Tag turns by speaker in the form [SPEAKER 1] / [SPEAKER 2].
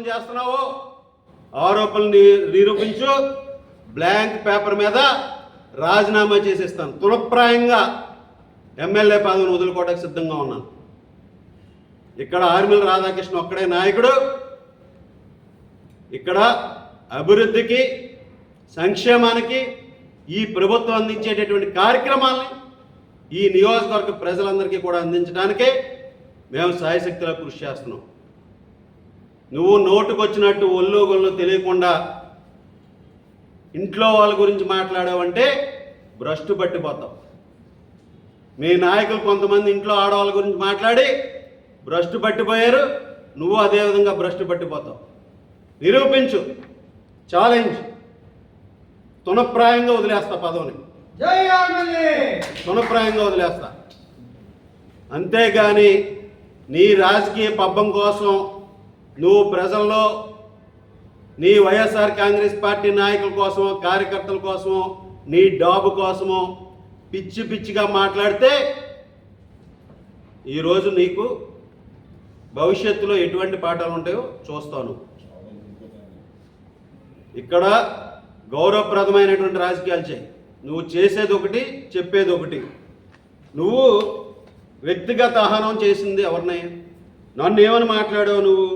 [SPEAKER 1] ఆరోపణలు చేస్తున్నావు? ఆరోపణలు నిరూపించు. బ్లాంక్ పేపర్ మీద రాజీనామా చేసేస్తాను. తులప్రాయంగా ఎమ్మెల్యే పదవిని వదులుకోవడానికి సిద్ధంగా ఉన్నాను. ఇక్కడ ఆర్మిల రాధాకృష్ణ ఒక్కడే నాయకుడు. ఇక్కడ అభివృద్ధికి సంక్షేమానికి ఈ ప్రభుత్వం అందించేటటువంటి కార్యక్రమాల్ని ఈ నియోజకవర్గ ప్రజలందరికీ కూడా అందించడానికే మేము సాయశక్తిలో కృషి చేస్తున్నాం. నువ్వు నోటుకొచ్చినట్టు ఒళ్ళు గొల్లు తెలియకుండా ఇంట్లో వాళ్ళ గురించి మాట్లాడావంటే భ్రష్టు పట్టిపోతావు. మీ నాయకులు కొంతమంది ఇంట్లో ఆడవాళ్ళ గురించి మాట్లాడి భ్రష్టు పట్టిపోయారు నువ్వు అదే విధంగా భ్రష్టు పట్టిపోతావు. నిరూపించు ఛాలెంజ్ తునప్రాయంగా వదిలేస్తా పదవిని. తునప్రాయంగా వదిలేస్తా. అంతేగాని నీ రాజకీయ పబ్బం కోసం నువ్వు ప్రజల్లో నీ వైఎస్ఆర్ కాంగ్రెస్ పార్టీ నాయకుల కోసమో కార్యకర్తల కోసమో నీ డాబు కోసమో పిచ్చి పిచ్చిగా మాట్లాడితే ఈరోజు నీకు భవిష్యత్తులో ఎటువంటి పాఠాలు ఉంటాయో చూస్తాను. ఇక్కడ గౌరవప్రదమైనటువంటి రాజకీయాలు చేయి. నువ్వు చేసేది ఒకటి చెప్పేది ఒకటి. నువ్వు వ్యక్తిగత ఆహారం చేసింది ఎవరినై నన్ను ఏమని మాట్లాడావు నువ్వు?